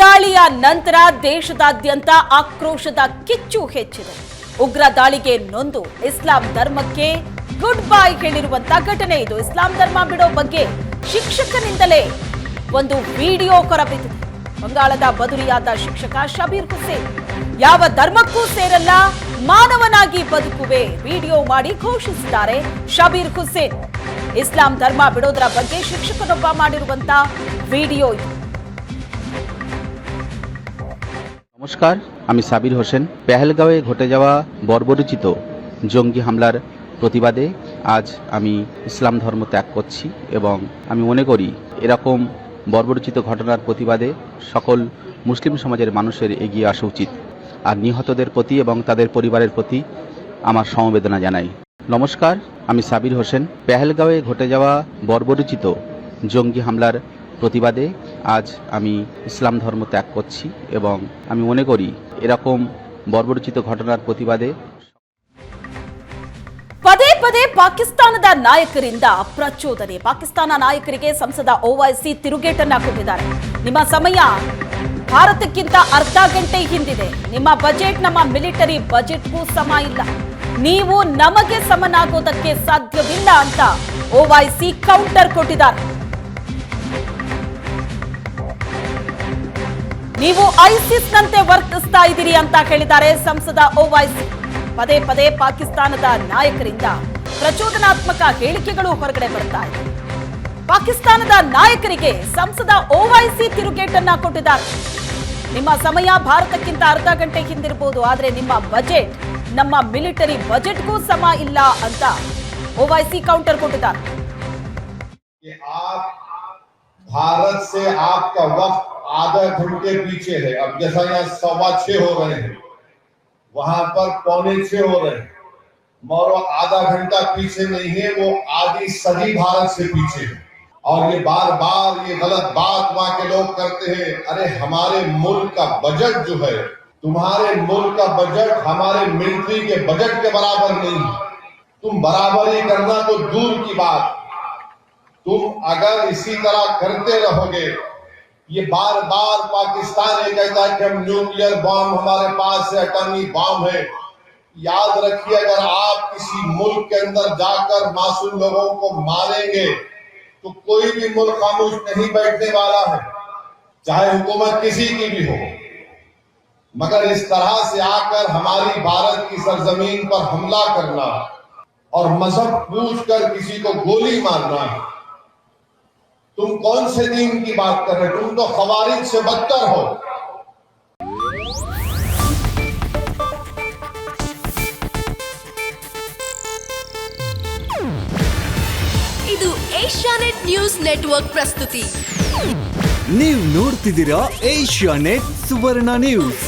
ದಾಳಿಯ ನಂತರ ದೇಶದಾದ್ಯಂತ ಆಕ್ರೋಶದ ಕಿಚ್ಚು ಹೆಚ್ಚಿದೆ. ಉಗ್ರ ದಾಳಿಗೆ ನೊಂದು ಇಸ್ಲಾಂ ಧರ್ಮಕ್ಕೆ ಗುಡ್ ಬೈ ಹೇಳಿರುವಂತ ಘಟನೆ ಇದು. ಇಸ್ಲಾಂ ಧರ್ಮ ಬಿಡೋ ಬಗ್ಗೆ ಶಿಕ್ಷಕನಿಂದಲೇ ಒಂದು ವಿಡಿಯೋ ಹೊರಬಿದ್ದಿದೆ. ಬಂಗಾಳದ ಬದುರಿಯಾದ ಶಿಕ್ಷಕ ಶಬೀರ್ ಹುಸೇನ್, ಯಾವ ಧರ್ಮಕ್ಕೂ ಸೇರಲ್ಲ, ಮಾನವನಾಗಿ ಬದುಕುವೆ ವಿಡಿಯೋ ಮಾಡಿ ಘೋಷಿಸಿದ್ದಾರೆ ಶಬೀರ್ ಹುಸೇನ್. ಇಸ್ಲಾಂ ಧರ್ಮ ಬಿಡೋದರ ಬಗ್ಗೆ ಶಿಕ್ಷಕನೊಬ್ಬ ಮಾಡಿರುವಂತ ವಿಡಿಯೋ ಇದು. নমস্কার, আমি সাবির হোসেন। পেহেলগাঁওয়ে ঘটে যাওয়া বর্বরচিত জঙ্গি হামলার প্রতিবাদে আজ আমি ইসলাম ধর্ম ত্যাগ করছি এবং আমি মনে করি এরকম বর্বরচিত ঘটনার প্রতিবাদে সকল মুসলিম সমাজের মানুষের এগিয়ে আসা উচিত আর নিহতদের প্রতি এবং তাদের পরিবারের প্রতি আমার সমবেদনা জানাই। নমস্কার, আমি সাবির হোসেন। পেহেলগাঁওয়ে ঘটে যাওয়া বর্বরচিত জঙ্গি হামলার প্রতিবাদে আজ আমি ইসলাম ধর্ম ত্যাগ করছি এবং আমি মনে করি এরকম বর্বরচিত ঘটনার প্রতিবাদে ಪದೇ ಪದೇ ಪಾಕಿಸ್ತಾನದ ನಾಯಕರಿಂದ ಪ್ರಚೋದನೆ ಪಾಕಿಸ್ತಾನ ನಾಯಕರಿಗೆ ಸಂಸದ ಓವೈಸಿ ತಿರುಗೇಟನ್ನ ಕೊಟ್ಟಿದ್ದಾರೆ ನಿಮ್ಮ ಸಮಯ ಭಾರತಕ್ಕಿಂತ ಅರ್ಧ ಗಂಟೆ ಹಿಂದಿದೆ ನಿಮ್ಮ ಬಜೆಟ್ ನಮ್ಮ ಮಿಲಿಟರಿ ಬಜೆಟ್ಗೂ ಸಮ ಇಲ್ಲ ನೀವು ನಮಗೆ ಸಮನಾಗೋದಕ್ಕೆ ಸಾಧ್ಯವಿಲ್ಲ ಅಂತ ಓವೈಸಿ ಕೌಂಟರ್ ಕೊಟ್ಟಿದ್ದಾರೆ ನೀವು ಐಸಿಸ್ ನಂತೆ ವರ್ತಿಸ್ತಾ ಇದ್ದೀರಿ ಅಂತ ಹೇಳಿದ್ದಾರೆ ಸಂಸದ ಓವೈಸಿ ಪದೇ ಪದೇ ಪಾಕಿಸ್ತಾನದ ನಾಯಕರಿಂದ ಪ್ರಚೋದನಾತ್ಮಕ ಹೇಳಿಕೆಗಳು ಹೊರಗಡೆ ಬರ್ತಾ ಇದೆ ಪಾಕಿಸ್ತಾನದ ನಾಯಕರಿಗೆ ಸಂಸದ ಓವೈಸಿ ತಿರುಗೇಟನ್ನ ಕೊಟ್ಟಿದ್ದಾರೆ ನಿಮ್ಮ ಸಮಯ ಭಾರತಕ್ಕಿಂತ ಅರ್ಧ ಗಂಟೆ ಹಿಂದಿರಬಹುದು ಆದ್ರೆ ನಿಮ್ಮ ಬಜೆಟ್ ನಮ್ಮ ಮಿಲಿಟರಿ ಬಜೆಟ್ಗೂ ಸಮ ಇಲ್ಲ ಅಂತ ಓವೈಸಿ ಕೌಂಟರ್ ಕೊಟ್ಟಿದ್ದಾರೆ कि आप भारत से आपका वक्त आधा घंटे पीछे है अब जैसा यहाँ सवा छह हो रहे हैं, वहाँ पर पौने छह हो रहे हैं। मगर वो आधा घंटा पीछे नहीं है, वो आधी सदी भारत से पीछे है। और ये बार बार ये गलत बात वहाँ के लोग करते हैं, अरे हमारे मुल्क का बजट जो है, तुम्हारे मुल्क का बजट हमारे मिलिट्री के बजट के बराबर नहीं है। तुम बराबरी करना तो दूर की बात। तुम अगर इसी तरह करते रहोगे ये बार बार पाकिस्तान ये कहता है कि हम न्यूक्लियर बॉम्ब हमारे पास है एटॉमिक बॉम्ब है। याद रखिए, अगर आप किसी मुल्क के अंदर जाकर मासूम लोगों को मारेंगे तो कोई भी मुल्क खामोश नहीं बैठने वाला है, चाहे हुकूमत किसी की भी हो। मगर इस तरह से आकर हमारी भारत की सरजमीन पर हमला करना और मज़हब पूछ कर किसी को गोली मारना तुम कौन से दिन की बात कर रहे हो तुम तो खवारिज से बदतर हो ಇದು ಏಷ್ಯಾನೆಟ್ ನ್ಯೂಸ್ ನೆಟ್ವರ್ಕ್ ಪ್ರಸ್ತುತಿ ನೀವು ನೋಡ್ತಿದ್ದೀರಾ ಏಷ್ಯಾ ನೆಟ್ ಸುವರ್ಣ ನ್ಯೂಸ್